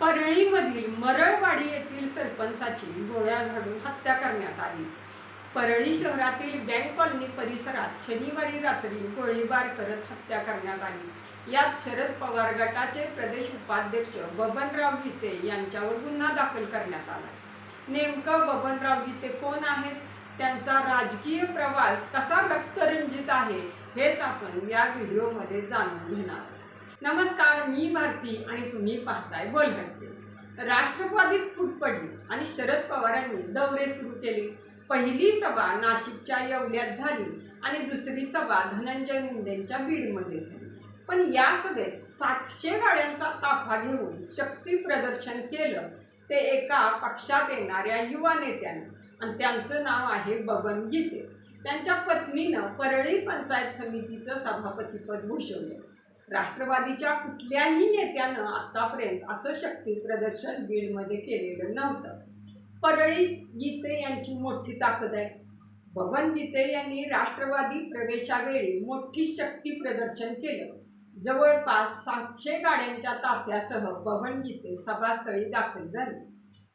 परळीमधील मरळवाडी येथील सरपंचाची गोळ्या झाडून हत्या करण्यात आली. परळी शहरातील बँक कॉलनी परिसरात शनिवारी रात्री गोळीबार करत हत्या करण्यात आली. यात शरद पवार गटाचे प्रदेश उपाध्यक्ष बबनराव गीते यांच्यावर गुन्हा दाखल करण्यात आला. नेमकं बबनराव गीते कोण आहेत? त्यांचा राजकीय प्रवास कसा रक्तरंजित आहे? हेच आपण या व्हिडिओमध्ये जाणून घेणार नमस्कार मी भारती आणि तुम्ही पाहताय बोलहट्टे राष्ट्रवादीत फूट पडली आणि शरद पवारांनी दौरे सुरू केले. पहिली सभा नाशिकच्या येवल्यात झाली आणि दुसरी सभा धनंजय मुंडेंच्या बीडमध्ये झाली. पण या सभेत सातशे गाड्यांचा ताफा घेऊन शक्ती प्रदर्शन केलं ते एका पक्षात येणाऱ्या युवा नेत्यानं. आणि त्यांचं नाव आहे बबन गीते. त्यांच्या पत्नीनं परळी पंचायत समितीचं सभापतीपद भूषवलं. राष्ट्रवादीच्या कुठल्याही नेत्यानं आतापर्यंत असं शक्ती प्रदर्शन बीडमध्ये केलेलं नव्हतं. परळी गीते यांची मोठी ताकद आहे. भवन गीते यांनी राष्ट्रवादी प्रवेशावेळी मोठी शक्ती प्रदर्शन केलं. जवळपास सातशे गाड्यांच्या ताफ्यासह भवन गीते सभास्थळी दाखल झाली.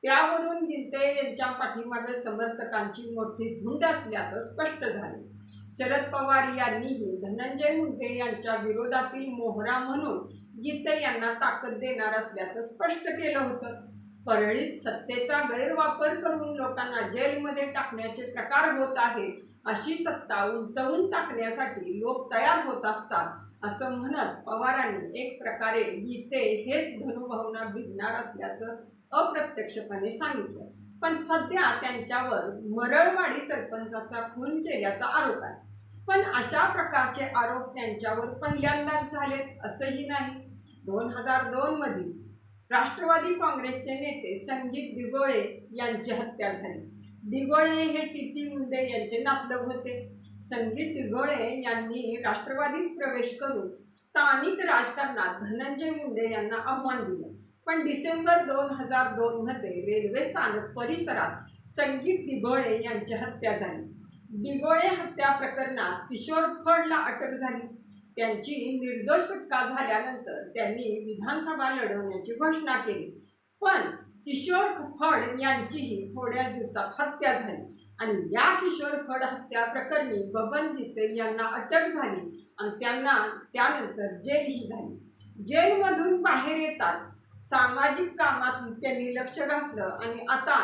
त्यावरून गीते यांच्या पाठीमागे समर्थकांची मोठी झुंड असल्याचं स्पष्ट झालं. शरद पवार यांनीही धनंजय मुंडे यांच्या विरोधातील मोहरा म्हणून गीते यांना ताकद देणार असल्याचं स्पष्ट केलं होतं. परळीत सत्तेचा गैरवापर करून लोकांना जेलमध्ये टाकण्याचे प्रकार होत आहे अशी सत्ता उलटवून टाकण्यासाठी लोक तयार होत असतात असं म्हणत पवारांनी एक प्रकारे गीते हेच धनुभावना भिडणार असल्याचं अप्रत्यक्षपणे सांगितलं. पण सध्या त्यांच्यावर मरळवाडी सरपंचाचा खून केल्याचा आरोप आहे. पण अशा प्रकारचे आरोप त्यांच्यावर पहिल्यांदाच झालेत असंही नाही. दोन हजार दोनमधील राष्ट्रवादी काँग्रेसचे नेते संगीत दिगोळे यांची हत्या झाली. दिगोळे हे टी पी मुंडे यांचे नातलग होते. संगीत दिघोळे यांनी राष्ट्रवादीत प्रवेश करून स्थानिक राजकारणात धनंजय मुंडे यांना आव्हान दिलं. पण डिसेंबर दोन हजार दोनमध्ये रेल्वे स्थानक परिसरात संगीत दिघोळे यांची हत्या झाली. दिघोळे हत्या प्रकरणात किशोर फडला अटक झाली. त्यांची निर्दोष सुटका झाल्यानंतर त्यांनी विधानसभा लढवण्याची घोषणा केली. पण किशोर फड यांचीही थोड्याच दिवसात हत्या झाली आणि या किशोर फड हत्या प्रकरणी बबन गीते यांना अटक झाली आणि त्यांना त्यानंतर जेलही झाली. जेलमधून बाहेर येताच सामाजिक कामात त्यांनी लक्ष घातलं आणि आता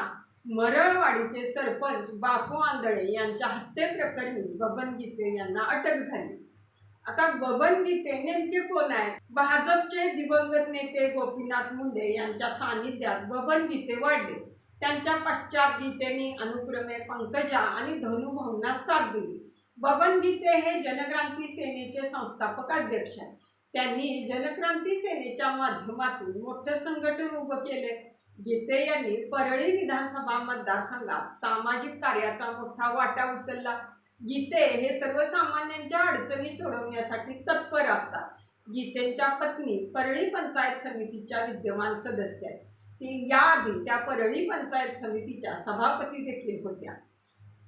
मरळवाडीचे सरपंच बापू आंधळे यांच्या हत्येप्रकरणी बबन गीते यांना अटक झाली. आता बबन गीते नेमके कोण आहे भाजपचे दिवंगत नेते गोपीनाथ मुंडे यांच्या सानिध्यात बबन गीते वाढले. त्यांच्या पश्चात गीतेनी अनुक्रमे पंकजा आणि धनु साथ दिली. बबन गीते हे जनक्रांती सेनेचे संस्थापक अध्यक्ष आहेत. त्यांनी जनक्रांती सेनेच्या माध्यमातून मोठं संघटन उभं केले. गीते यांनी परळी विधानसभा मतदारसंघात सामाजिक कार्याचा मोठा वाटा उचलला. गीते हे सर्वसामान्यांच्या अडचणी सोडवण्यासाठी तत्पर असतात. गीतेंच्या पत्नी परळी पंचायत समितीच्या विद्यमान सदस्य आहेत. ती याआधी त्या परळी पंचायत समितीच्या सभापती देखील होत्या.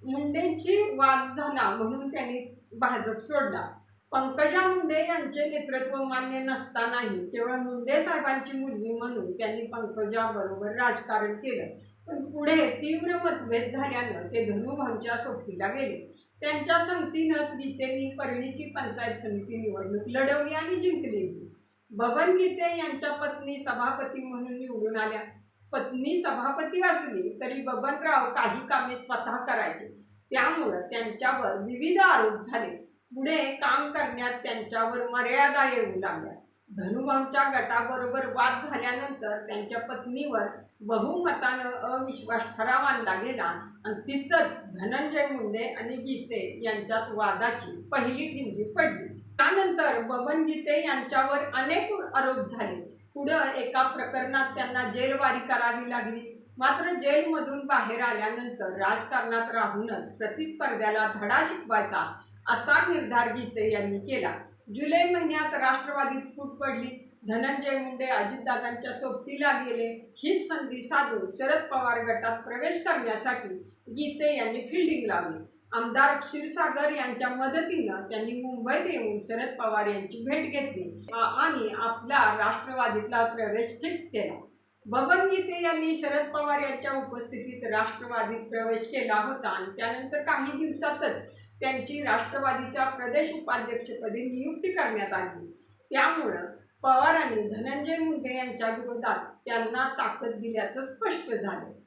मुंडेंची वाद झाला म्हणून त्यांनी भाजप सोडला. पंकजा मुंडे यांचे नेतृत्व मान्य नसतानाही केवळ मुंडे साहेबांची मुलगी म्हणून त्यांनी पंकजाबरोबर राजकारण केलं. पण पुढे तीव्र मतभेद झाल्यानं ते धनुभाऊंच्या सोबतीला गेले. त्यांच्या संगतीनंच गीतेंनी परळीची पंचायत समिती निवडणूक लढवली आणि जिंकली. बबन गीते यांच्या पत्नी सभापती म्हणून निवडून आल्या. पत्नी सभापती असली तरी बबनराव काही कामे स्वतः करायचे. त्यामुळं त्यांच्यावर विविध आरोप झाले. पुढे काम करण्यात त्यांच्यावर मर्यादा येऊ लागल्या. धनुभाऊच्या गटाबरोबर वाद झाल्यानंतर त्यांच्या पत्नीवर बहुमतानं अविश्वास ठराव आणला गेला आणि तिथंच धनंजय मुंडे आणि गीते यांच्यात वादाची पहिली ठिणगी पडली. त्यानंतर बबन गीते यांच्यावर अनेक आरोप झाले. पुढं एका प्रकरणात त्यांना जेलवारी करावी लागली. मात्र जेलमधून बाहेर आल्यानंतर राजकारणात राहूनच प्रतिस्पर्ध्याला धडा शिकवायचा असा निर्धार गीते यांनी केला. जुलै महिन्यात राष्ट्रवादीत फूट पडली. धनंजय मुंडे अजितदादांच्या सोबतीला गेले. हीच संधी साधून शरद पवार गटात प्रवेश करण्यासाठी गीते यांनी फिल्डिंग लावली. आमदार क्षीरसागर यांच्या मदतीनं त्यांनी मुंबईत येऊन शरद पवार यांची भेट घेतली आणि आपला राष्ट्रवादीतला प्रवेश फिक्स केला. बबन गीते यांनी शरद पवार यांच्या उपस्थितीत राष्ट्रवादीत प्रवेश केला होता आणि त्यानंतर काही दिवसातच त्यांची राष्ट्रवादीच्या प्रदेश उपाध्यक्षपदी नियुक्ती करण्यात आली. त्यामुळं पवारांनी धनंजय मुंडे यांच्या विरोधात त्यांना ताकद दिल्याचं स्पष्ट झालं.